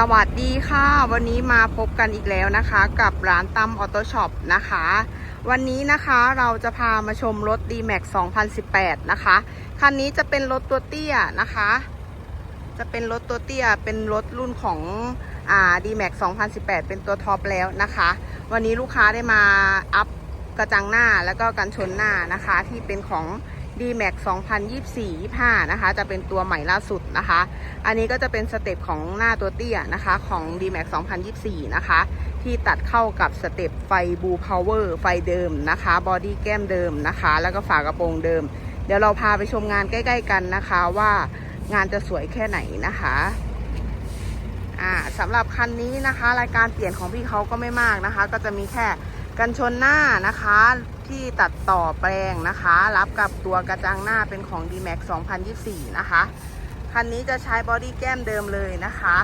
สวัสดีค่ะ วันนี้มาพบกันอีกแล้วนะคะ กับร้านตั้มออโต้ช็อปนะคะ วันนี้นะคะเราจะพามาชมรถ D-Max 2018 นะคะ คันนี้จะเป็นรถตัวเตี้ยนะคะ จะเป็นรถตัวเตี้ย เป็นรถรุ่นของอ่า D-Max 2018 เป็นตัวท็อปแล้วนะคะ วันนี้ลูกค้าได้มาอัพกระจังหน้าแล้วก็กันชนหน้านะคะที่เป็นของ D-Max 2024-25 นะคะ จะเป็นตัวใหม่ล่าสุดนะคะ อันนี้ก็จะเป็นสเต็ปของหน้าตัวเตี้ยนะคะ ของ D-Max 2024 นะคะ ที่ตัดเข้ากับสเต็ปไฟบูพาวเวอร์ไฟเดิมนะคะ บอดี้แก้มเดิมนะคะ แล้วก็ฝากระโปรงเดิม เดี๋ยวเราพาไปชมงานใกล้ ๆ กันนะคะว่างานจะสวยแค่ไหนนะคะอ่าสำหรับคันนี้นะคะ รายการเปลี่ยนของพี่เขาก็ไม่มากนะคะ ก็จะมีแค่ กันชนหน้านะคะที่ตัดต่อแปลงนะคะ รับกับตัวกระจังหน้าเป็นของ D-Max 2024 นะคะ คันนี้จะใช้บอดี้แก้มเดิมเลยนะคะ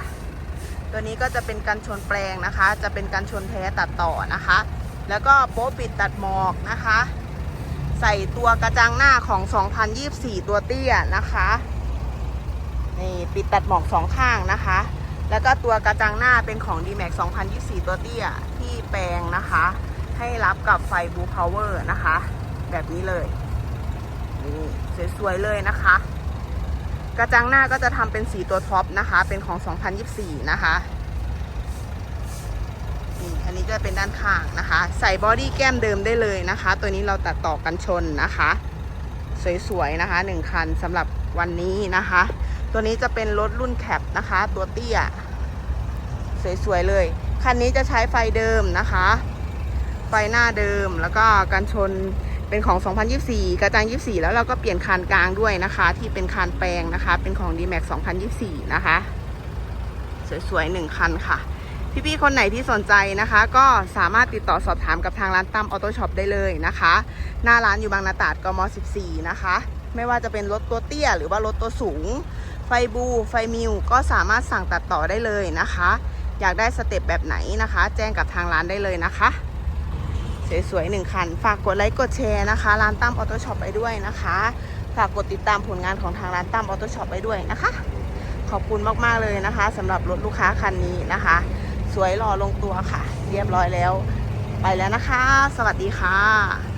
ตัวนี้ก็จะเป็นกันชนแปลงนะคะ จะเป็นกันชนแท้ตัดต่อนะคะ แล้วก็โป๊ะปิดตัดหมอกนะคะ ใส่ตัวกระจังหน้าของ 2024 ตัวเตี้ยนะคะนี่ปิดตัดหมอกสองข้างนะคะ แล้วก็ตัวกระจังหน้าเป็นของ D-Max 2024 ตัวเตี้ยที่แปลงนะคะ ให้รับกับไฟบูพาวเวอร์นะคะ แบบนี้เลย นี่สวยๆเลยนะคะ กระจังหน้าก็จะทำเป็นสีตัวท็อปนะคะ เป็นของ 2024 นะคะนี่อันนี้ก็เป็นด้านข้างนะคะ ใส่บอดี้แก้มเดิมได้เลยนะคะ ตัวนี้เราตัดต่อกันชนนะคะ สวยๆนะคะหนึ่งคันสำหรับวันนี้นะคะ ตัวนี้จะเป็นรถรุ่นแคปนะคะ ตัวเตี้ย สวยๆเลย คันนี้จะใช้ไฟเดิมนะคะ ไฟหน้าเดิม แล้วก็กันชนเป็นของ 2024 กระจัง 24 แล้วเราก็เปลี่ยนคานกลางด้วยนะคะ ที่เป็นคานแปลงนะคะ เป็นของ D-Max 2024 นะคะ สวยๆหนึ่งคันค่ะ พี่ๆ คนไหนที่สนใจนะคะ ก็สามารถติดต่อสอบถามกับทางร้านตั้มออโต้ช็อปได้เลยนะคะ หน้าร้านอยู่บางนาตาดกม 14 นะคะ ไม่ว่าจะเป็นรถตัวเตี้ย หรือว่ารถตัวสูง ไฟบู ไฟมิว ก็สามารถสั่งตัดต่อได้เลยนะคะ อยากได้สเต็ปแบบไหนนะคะ แจ้งกับทางร้านได้เลยนะคะ สวยๆหนึ่งคัน ฝากกดไลค์กดแชร์นะคะ ร้านตั้มออโต้ช็อปไปด้วยนะคะ ฝากกดติดตามผลงานของทางร้านตั้มออโต้ช็อปไปด้วยนะคะ ขอบคุณมากๆเลยนะคะสำหรับรถลูกค้าคันนี้นะคะ สวยหล่อลงตัวค่ะ เรียบร้อยแล้ว ไปแล้วนะคะ สวัสดีค่ะ